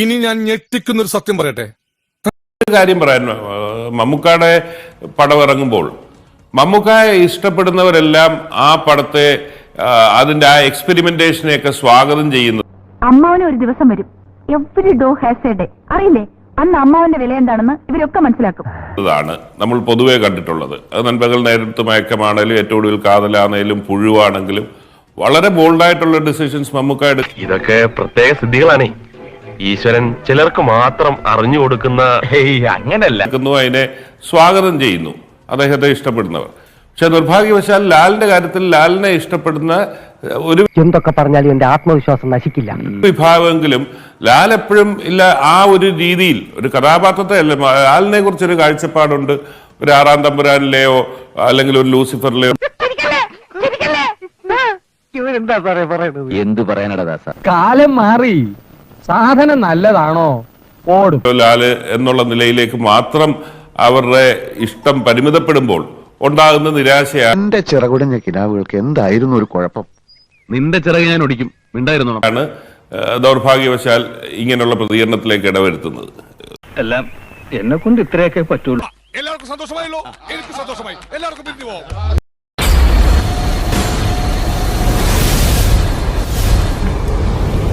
ഇനി ഞാൻ ഞെട്ടിക്കുന്നൊരു സത്യം പറയട്ടെ? ഒരു കാര്യം പറയാൻ മമ്മൂക്കയുടെ മമ്മൂക്കാടെ പടം ഇറങ്ങുമ്പോൾ മമ്മൂക്കായെ ഇഷ്ടപ്പെടുന്നവരെല്ലാം ആ പടത്തെ അതിന്റെ ആ എക്സ്പെരിമെന്റേഷനെയൊക്കെ സ്വാഗതം ചെയ്യുന്നു അമ്മാവന് ഒരു ദിവസം വരും. Every dog has a day അറിയില്ലേ? അന്ന് അമ്മാവന്റെ വില എന്താണെന്ന് ഇവരൊക്കെ മനസ്സിലാക്കും. ഇതാണ് നമ്മൾ പൊതുവേ കണ്ടിട്ടുള്ളത്. അത് നൻപകൽ നേരിട്ട് മയക്കമാണേലും ഏറ്റവും ഒടുവിൽ കാതലാണേലും പുഴുവാണെങ്കിലും വളരെ ബോൾഡായിട്ടുള്ള ഡിസിഷൻസ് മമ്മൂക്ക ഇതൊക്കെ പ്രത്യേക സിദ്ധികളാണേ. ഈശ്വരൻ ചിലർക്ക് മാത്രം അറിഞ്ഞു കൊടുക്കുന്ന അങ്ങനല്ല. അതിനെ സ്വാഗതം ചെയ്യുന്നു. അദ്ദേഹത്തെ ഇഷ്ടപ്പെടുന്നവർ. പക്ഷെ നിർഭാഗ്യവശാൽ ലാലിന്റെ കാര്യത്തിൽ ലാലിനെ ഇഷ്ടപ്പെടുന്ന ഒരു എന്തൊക്കെ പറഞ്ഞാലും എന്റെ ആത്മവിശ്വാസം നശിക്കില്ല. വിഭാഗമെങ്കിലും ലാൽ എപ്പോഴും ഇല്ല ആ ഒരു രീതിയിൽ ഒരു കഥാപാത്രത്തെ അല്ല ലാലിനെ കുറിച്ചൊരു കാഴ്ചപ്പാടുണ്ട്. ഒരു ആറാം തമ്പുരാനിലെയോ അല്ലെങ്കിൽ ഒരു ലൂസിഫറിലെയോ. എന്ത് സാറേ പറയണത് എന്തു പറയാനടാ ദാസ? കാലം മാറി. സാധനം നല്ലതാണോ? ഓടും. ലാൽ എന്നുള്ള നിലയിലേക്ക് മാത്രം അവരുടെ ഇഷ്ടം പരിമിതപ്പെടുമ്പോൾ ഉണ്ടാകുന്ന നിരാശയാണ് എന്റെ ചിറകുടഞ്ഞ കിനാവുകൾക്ക് എന്തായിരുന്നു ഒരു കുഴപ്പം? നിന്റെ ചിറക് ഞാൻ ഒടിക്കും. മിണ്ടായിരുന്നു? ആണ് ദൗർഭാഗ്യവശാൽ ഇങ്ങനെയുള്ള പ്രതികരണത്തിലേക്ക് ഇടവരുത്തുന്നത്. എല്ലാം എന്നെ കൊണ്ട് ഇത്രയൊക്കെ പറ്റുള്ളൂ എല്ലാവർക്കും സന്തോഷമായല്ലോ. എനിക്ക് സന്തോഷമായി. എല്ലാവർക്കും പിരിഞ്ഞു പോവാം.